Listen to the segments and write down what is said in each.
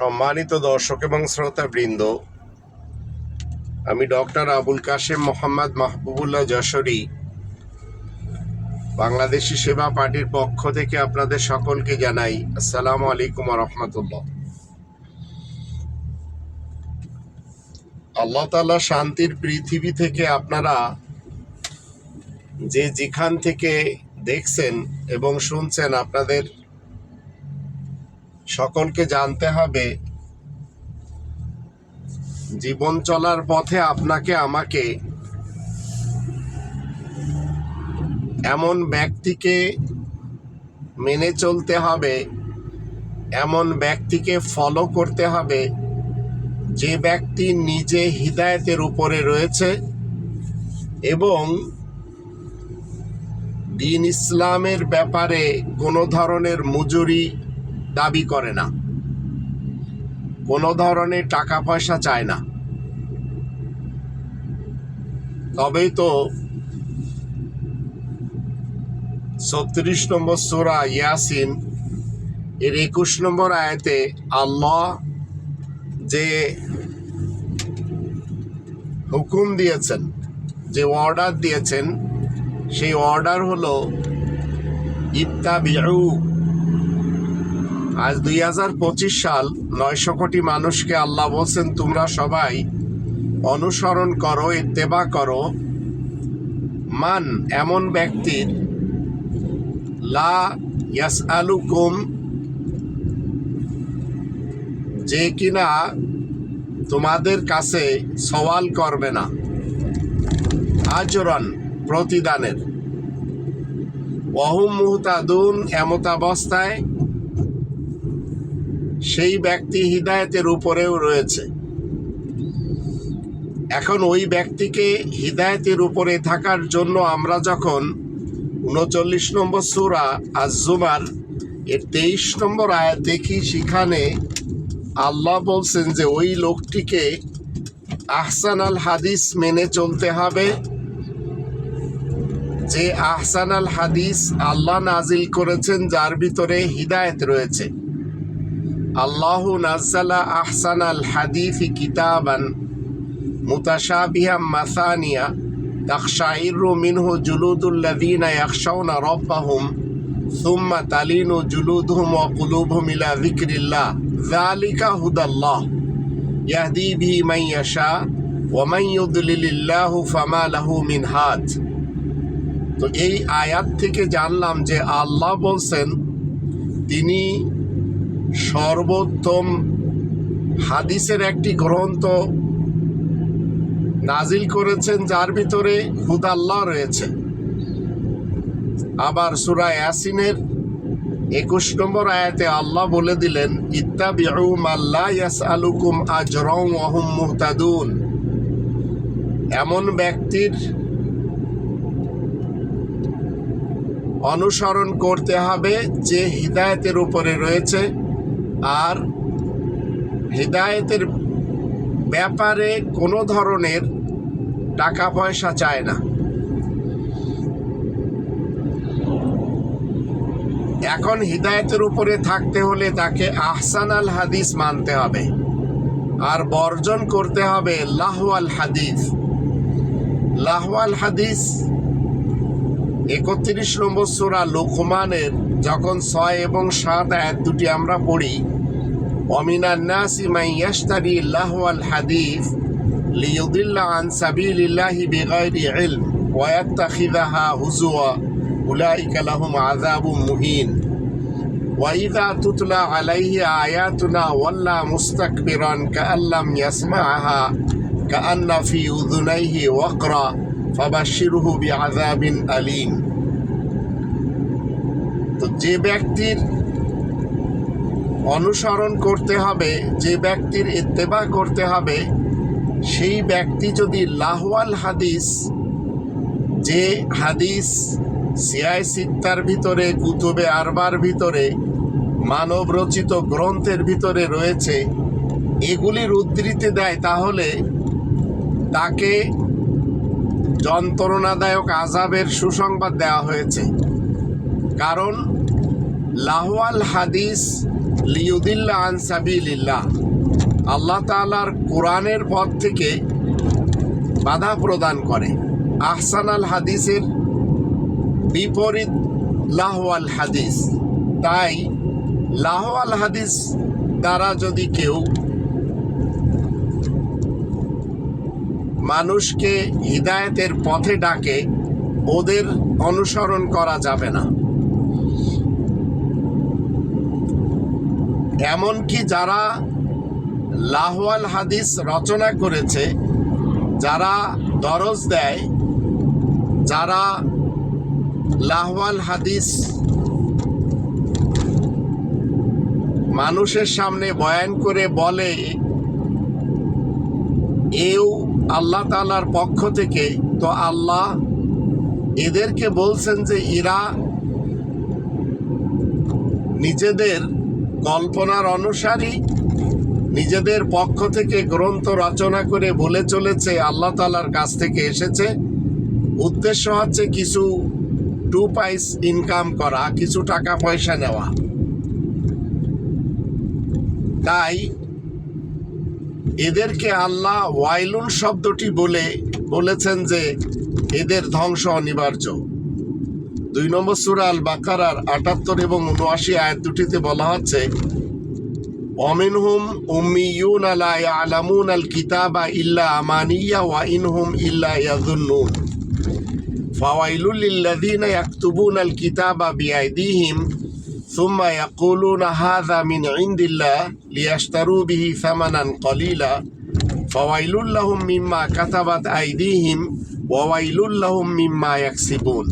সম্মানিত দর্শক এবং শ্রোতাবৃন্দ, আমি ডক্টর আবুল কাশেম মোহাম্মদ মাহবুবুল্লাহ যশোরী, বাংলাদেশি সেবা পার্টির পক্ষ থেকে আপনাদের সকলকে জানাই আসসালামু আলাইকুম রহমতুল্লাহ। আল্লাহ তাআলা শান্তির পৃথিবী থেকে আপনারা যে যেখান থেকে দেখছেন এবং শুনছেন আপনাদের সকলকে জানতে হবে, জীবন চলার পথে আপনাকে আমাকে এমন ব্যক্তিকে মেনে চলতে হবে, এমন ব্যক্তিকে ফলো করতে হবে, যে ব্যক্তি নিজে হৃদায়তের উপরে রয়েছে এবং দিন ইসলামের ব্যাপারে কোনো ধরনের মজুরি দাবি করে না। কোনো ধরনের টাকা পয়সা চায় না। তবেই তো ছত্রিশ নম্বর সোরা ইয়াসিন, এর একুশ নম্বর আয়াতে আল্লাহ যে হুকুম দিয়েছেন, যে অর্ডার দিয়েছেন, সেই অর্ডার হলো, ইত্তাবিউ। আজ দুই হাজার পঁচিশ সাল নয়শো কোটি মানুষকে আল্লাহ বলছেন, তোমরা সবাই অনুসরণ করো, ইত্তেবা করো। মান এমন ব্যক্তির লা ইয়াস আলুকুম যে কিনা তোমাদের কাছে সওয়াল করবে না। আচরণ প্রতিদানের। অহুম মুহতাদুন এমতাবস্থায় সেই ব্যক্তি হৃদায়তের উপরেও রয়েছে। এখন ওই ব্যক্তিকে হৃদায়তের উপরে থাকার জন্য আমরা যখন উনচল্লিশ নম্বর সুরা আজুমার এর তেইশ নম্বর আয়াত দেখি, সেখানে আল্লাহ বলছেন যে ওই লোকটিকে আহসান আল হাদিস মেনে চলতে হবে। যে আহসান আল হাদিস আল্লাহ নাজিল করেছেন, যার ভিতরে হৃদায়ত রয়েছে। আল্লাহ নাজ্জালা আহসান আল হাদিফি কিতাবান মুতাশাবিহা মাসানিয়া তাকশাইরু মিনহু জুলুদুল্লাদিনা ইয়াখশাউনা রব্বাহুম সুম্মা তালিনু জুলুদহুম ওয়া কুলুবহুম ইলা যিকরিল্লাহ। যালিকা হুদাল্লাহ। ইয়াহদি বিহি মান ইয়াশা ওয়া ইউদলিলিল্লাহু ফামা লাহু মিন হাদ তো এই আয়াত থেকে জানলাম যে আল্লাহ বলছেন, তিনি সর্বোত্তম হাদিসের একটি গ্রন্থ নাজিল করেছেন, যার ভিতরে হুদাল্লাহ রয়েছে। আবার সুরা ইয়াসিনের একুশ নম্বর আয়াতে আল্লাহ বলে দিলেন ওয়া হুম মুহতাদুন। এমন ব্যক্তির অনুসরণ করতে হবে, যে হৃদায়তের উপরে রয়েছে। আর হৃদায়তের ব্যাপারে কোনো ধরনের টাকা পয়সা চায় না। এখন হৃদায়তের উপরে থাকতে হলে তাকে আহসান আল হাদিস মানতে হবে আর বর্জন করতে হবে লাহওয়াল হাদিস। লাহওয়াল হাদিস একত্রিশ নম্বর সুরা লোকমানের যখন ছয় এবং সাত আয়াত দুটি আমরা পড়ি অমিনার নাসি মাই ইয়াস্তারি আল হাদিফ লিউদুল্লাহ আন সাবিলিল্লাহি বেগাইরি ইলম ওয়াত্তাখিদাহা হুজুয়া উলাইকা লাহুম আজাবু মুহিন। ওয়াইদা তুতলা আলাইহি আয়াতুনা ওয়াল্লা মুস্তাকবিরান কাআল্লাম ইয়াসমাআহা, কাআন্না ফি উযুনাইহি ওয়াকরা, ফাবাশশিরহু বিআযাবিন আলীম। তো যে ব্যক্তির অনুসরণ করতে হবে, যে ব্যক্তির ইত্তেবা করতে হবে, সেই ব্যক্তি যদি লাহওয়াল হাদিস, যে হাদিস সিয়াই সিত্তার ভিতরে, কুতুবে আরবার ভিতরে, মানব রচিত গ্রন্থের ভিতরে রয়েছে, এগুলির উদ্ধৃতি দেয় তাহলে তাকে যন্ত্রণাদায়ক আজাবের সুসংবাদ দেওয়া হয়েছে। কারণ লাহওয়াল হাদিস লিউদিল্লা আন সাবিলিল্লাহ। আল্লাহ তাআলার কোরআনের পথ থেকে বাধা প্রদান করে। আহসান আল হাদিসের বিপরীত লাহওয়াল হাদিস। তাই লাহওয়াল হাদিস দ্বারা যদি কেউ মানুষকে হৃদায়তের পথে ডাকে, ওদের অনুসরণ করা যাবে না। এমনকি যারা লাহওয়াল হাদিস রচনা করেছে, যারা দরজ দেয়, যারা লাহওয়াল হাদিস মানুষের সামনে বয়ান করে বলে, এও আল্লাহ তালার পক্ষ থেকে, তো আল্লাহ এদেরকে বলছেন যে, এরা নিজেদের কল্পনার অনুসারী নিজেদের পক্ষ থেকে গ্রন্থ রচনা করে বলে চলেছে, আল্লাহ তালার কাছ থেকে এসেছে। উদ্দেশ্য হচ্ছে কিছু টু পাইস ইনকাম করা, কিছু টাকা পয়সা নেওয়া। তাই এদেরকে আল্লাহ ওয়াইলুন শব্দটি বলে, বলেছেন যে এদের ধ্বংস অনিবার্য। দুই নম্বর সুরা আল বাকারার আটাত্তর এবং উনআশি আয়াত দুটিতে বলা হচ্ছে অমিনহুম উম্মিয়ুন আলা ইয়ালামুন আল কিতাবা ইল্লা আমানিয়া ওয়া ইনহুম ইল্লা ইয়াযুন্নুন ফাওয়াইলুল লিল্লাযিনা ইয়াকতুবুনা আল কিতাবা বিআইদিহিম ثم يقولون هذا من عند الله ليشتروا به ثمنا قليلا فويل لهم مما كتبت أيديهم وويل لهم مما يكسبون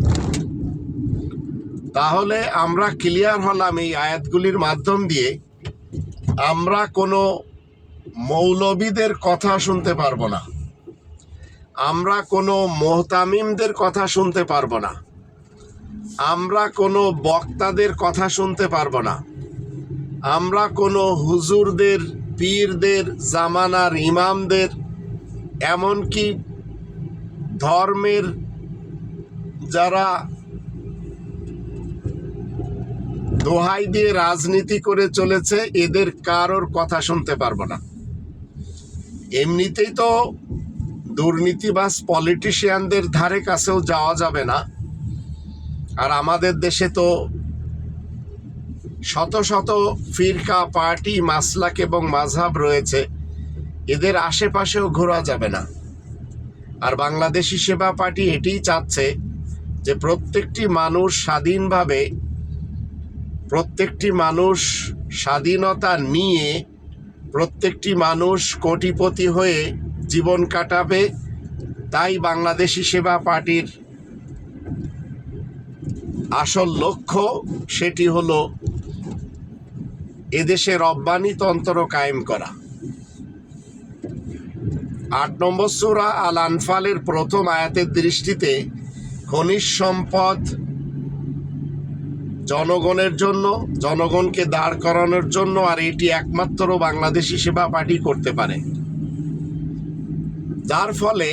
তাহলে আমরা ক্লিয়ার হলাম এই আয়াতগুলির মাধ্যম দিয়ে। আমরা কোনো মৌলবীদের কথা শুনতে পারব না। আমরা কোনো মোহতামিমদের কথা শুনতে পারব না। আমরা কোনো বক্তাদের কথা শুনতে পারব না। আমরা কোনো হুজুরদের, পীরদের, জামানার ইমামদের, এমনকি ধর্মের যারা দোহাই দিয়ে রাজনীতি করে চলেছে, এদের কারোর কথা শুনতে পারব না। এমনিতেই তো দুর্নীতিবাজ পলিটিশিয়ানদের ধারে কাছেও যাওয়া যাবে না। আর আমাদের দেশে তো শত শত ফিরকা, পার্টি, মাসলাক এবং মাঝহাব রয়েছে, এদের আশেপাশেও ঘোরা যাবে না। আর বাংলাদেশি সেবা পার্টি এটিই চাচ্ছে যে প্রত্যেকটি মানুষ স্বাধীনভাবে প্রত্যেকটি মানুষ স্বাধীনতা নিয়ে প্রত্যেকটি মানুষ কোটিপতি হয়ে জীবন কাটাবে, তাই বাংলাদেশি সেবা পার্টির আসল লক্ষ্য সেটি হলো এদেশে রব্বানিতন্ত্র কায়েম করা। আট নম্বর সুরা আল আনফালের প্রথম আয়াতের দৃষ্টিতে খনিজ সম্পদ জনগণের জন্য, জনগণকে দাঁড় করানোর জন্য আর এটি একমাত্র বাংলাদেশি সেবা পার্টি করতে পারে। যার ফলে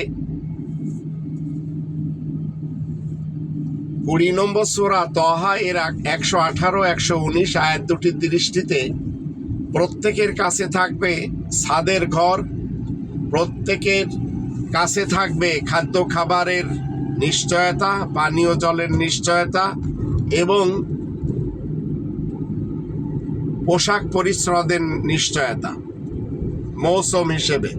কুড়ি নম্বর সোরা তহা এর একশো আঠারো, একশো উনিশ আয়াত দুটির দৃষ্টিতে প্রত্যেকের কাছে থাকবে ছাদের ঘর, প্রত্যেকের কাছে থাকবে খাদ্য খাবারের নিশ্চয়তা, পানীয় জলের নিশ্চয়তা এবং পোশাক পরিশ্রদের নিশ্চয়তা, মৌসুম হিসেবে।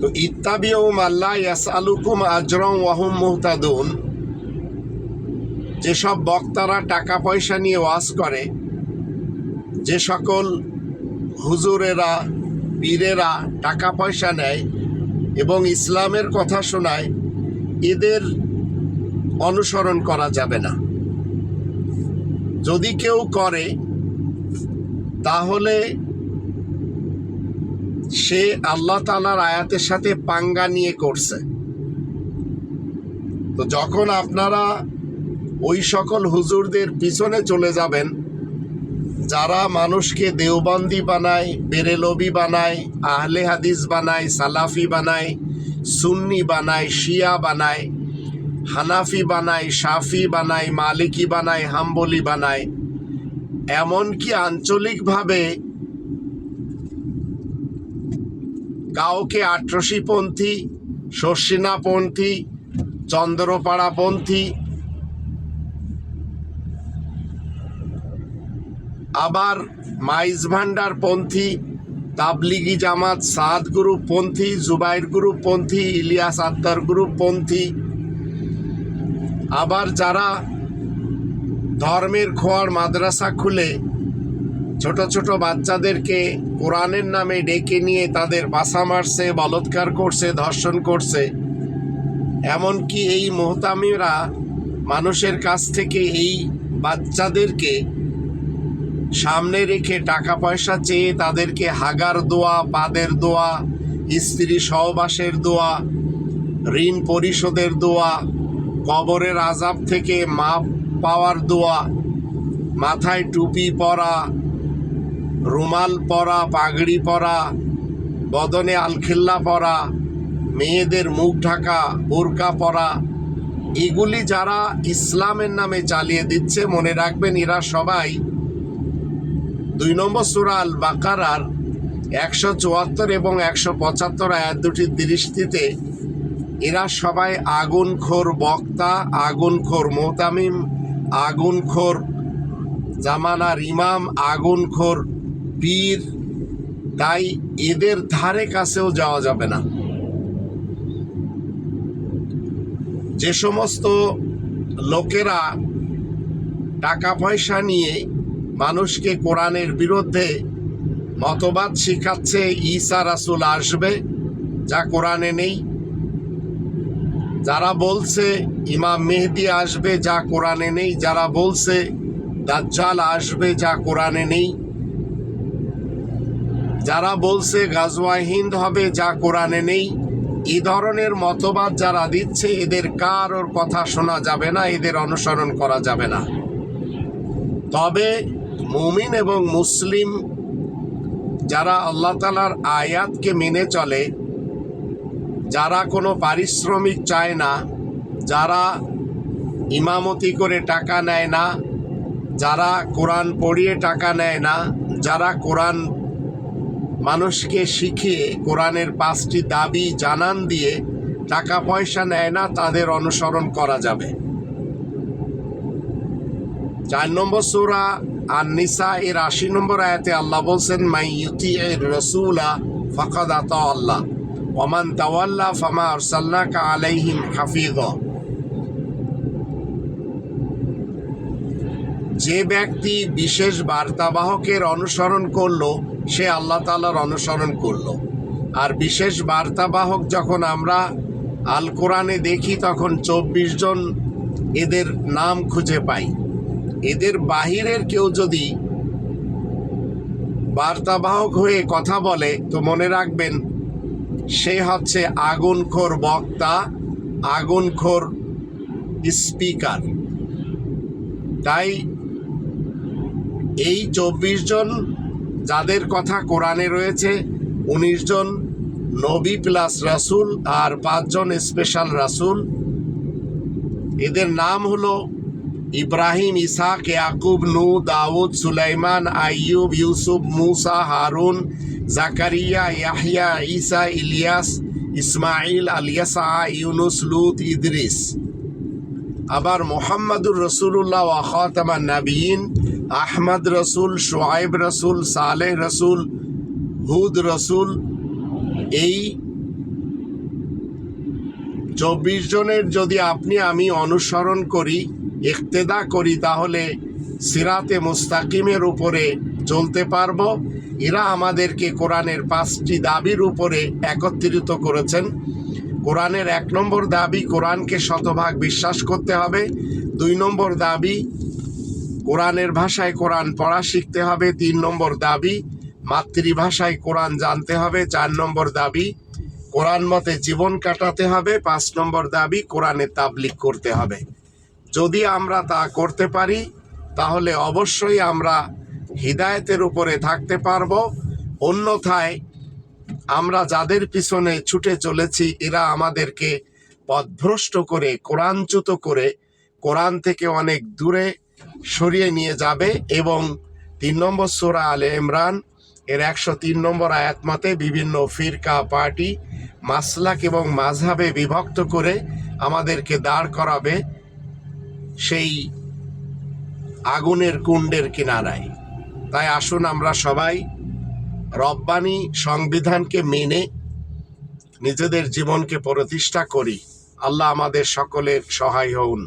তো ইত্তাবিউম আল্লাহ ইয়াসআলুকুম আজরম ওয়াহুম মুহতাদুন। যেসব বক্তারা টাকা পয়সা নিয়ে ওয়াজ করে, যে সকল হুজুরেরা, পীরেরা টাকা পয়সা নেয় এবং ইসলামের কথা শোনায়, এদের অনুসরণ করা যাবে না। যদি কেউ করে, তাহলে সে আল্লাহ তালার আয়াতের সাথে পাঙ্গা নিয়ে করছে। তো যখন আপনারা ওই সকল হুজুরদের পিছনে চলে যাবেন, যারা মানুষকে দেওবন্দি বানায়, বেরেলবি বানায়, আহলে হাদিস বানায়, সালাফি বানায়, সুন্নি বানায়, শিয়া বানায় হানাফি বানায় সাফি বানায়, মালিকি বানায়, হাম্বলি বানায়। এমনকি আঞ্চলিকভাবে কাউকে আট্রসিপন্থী, শর্ষিনাপন্থী, চন্দ্রপাড়াপন্থী, আবার মাইজ ভান্ডার পন্থী তাবলিগি জামাত, সাদ গ্রুপ পন্থী জুবাইর গ্রুপ পন্থী ইলিয়াস আত্মার গ্রুপ পন্থী আবার যারা ধর্মের খোয়ার মাদ্রাসা খুলে ছোট ছোট বাচ্চাদেরকে কোরআনের নামে ডেকে নিয়ে তাদের বাসা মারছে, বলৎকার করছে, ধর্ষণ করছে, এমনকি এই মোহতামিরা মানুষের কাছ থেকে এই বাচ্চাদেরকে সামনে রেখে টাকা পয়সা চেয়ে তাদেরকে হাগার দোয়া, পাদের দোয়া, স্ত্রী সহবাসের দোয়া, ঋণ পরিশোধের দোয়া কবরের আজাব থেকে মাপ পাওয়ার দোয়া, মাথায় টুপি পরা, রুমাল পরা, পাগড়ি পরা, বদনে আলখিল্লা পরা, মেয়েদের মুখ ঢাকা, বোরকা পরা, এগুলি যারা ইসলামের নামে চালিয়ে দিচ্ছে, মনে রাখবেন এরা সবাই দুই নম্বর সুরাল বাকারার একশো চুয়াত্তর এবং একশো পঁচাত্তর আয়াত দুটির দৃষ্টিতে এরা সবাই আগুনখোর বক্তা, আগুনখোর মোতামিম, আগুনখোর জামানার ইমাম, আগুনখোর পীর। তাই এদের ধারে কাছেও যাওয়া যাবে না। যে সমস্ত লোকেরা টাকা পয়সা নিয়ে মানুষকে কোরআনের বিরুদ্ধে মতবাদ শিখাচ্ছে, ঈসা রাসুল আসবে, যা কোরআনে নেই যারা বলছে ইমাম মেহেদি আসবে, যা কোরআনে নেই, যারা বলছে দাজ্জাল আসবে, যা কোরআনে নেই, যারা বলছে গাজওয়া হিন্দ হবে, যা কোরআনে নেই এ ধরনের মতবাদ যারা দিচ্ছে, এদের কারোর কথা শোনা যাবে না, এদের অনুসরণ করা যাবে না। তবে মুমিন এবং মুসলিম যারা আল্লাহ তালার আয়াতকে মেনে চলে যারা কোনো পারিশ্রমিক চায় না, যারা ইমামতি করে টাকা নেয় না, যারা কোরআন পড়িয়ে টাকা নেয় না, যারা কোরআন মানুষকে শিখিয়ে কোরআনের পাঁচটি দাবি জানান দিয়ে টাকা পয়সা নেয় না, তাদের অনুসরণ করা যাবে। চার নম্বর সুরা আর নিসা এর আশি নম্বর আয়াতে আল্লাহ বলছেন মাই ইউতি এর রসুলা ফাকাদ আল্লাহ। ওমান তাওয়াল্লা ফামা আরসাল্লাকা আলাইহিম হাফিজ যে ব্যক্তি বিশেষ বার্তাবাহকের অনুসরণ করল, সে আল্লাহ তালার অনুসরণ করল। আর বিশেষ বার্তাবাহক যখন আমরা আল কোরআনে দেখি, তখন চব্বিশ জন এদের নাম খুঁজে পাই। এদের বাহিরের কেউ যদি বার্তাবাহক হয়ে কথা বলে, তো মনে রাখবেন সে হচ্ছে আগুনখোর বক্তা, আগুনখোর স্পিকার। তাই এই চব্বিশ জন যাদের কথা কোরআনে রয়েছে, উনিশ জন নবী প্লাস রাসুল আর পাঁচজন স্পেশাল রাসুল। এদের নাম হলো ইব্রাহিম, ইসাক, ইয়াকুব নু দাউদ, সুলাইমান, আইয়ুব, ইউসুফ, মুসা, হারুন জাকারিয়া ইয়াহিয়া ঈসা ইলিয়াস ইসমাইল আলিয়াসা ইউনুস লুত ইদ্রিস আবার মোহাম্মদুর রসুল্লাহ ওয়াখাতামান নাবিয়িন আহমদ রসুল সোয়াইব রসুল সালেহ রসুল হুদ রসুল এই চব্বিশ জনের যদি আপনি আমি অনুসরণ করি, ইক্তেদা করি, তাহলে সিরাতে মুস্তাকিমের উপরে চলতে পারব। এরা আমাদেরকে কোরআনের পাঁচটি দাবির উপরে একত্রিত করেছেন। কোরআনের এক নম্বর দাবি, কোরআনকে শতভাগ বিশ্বাস করতে হবে। দুই নম্বর দাবি, কোরআনের ভাষায় কোরআন পড়া শিখতে হবে। তিন নম্বর দাবি, মাতৃভাষায় কোরআন জানতে হবে। চার নম্বর দাবি, কোরআন মতে জীবন কাটাতে হবে। পাঁচ নম্বর দাবি, কোরআনে তাবলিক করতে হবে। যদি আমরা তা করতে পারি, তাহলে অবশ্যই আমরা হিদায়তের উপরে থাকতে পারব। অন্যথায় আমরা যাদের পিছনে ছুটে চলেছি, এরা আমাদেরকে পথভ্রষ্ট করে, কোরআনচ্যুত করে, কোরআন থেকে অনেক দূরে সরিয়ে নিয়ে যাবে এবং তিন নম্বর সোরা আলে ইমরান, এর একশো তিন নম্বর আয়াত মতে বিভিন্ন ফিরকা, পার্টি, মাসলাক এবং মাঝহাবে বিভক্ত করে আমাদেরকে দাঁড় করাবে সেই আগুনের কুণ্ডের কিনারায়। তাই আসুন আমরা সবাই রব্বানি সংবিধানকে মেনে নিজেদের জীবনকে প্রতিষ্ঠা করি। আল্লাহ আমাদের সকলের সহায় হউন।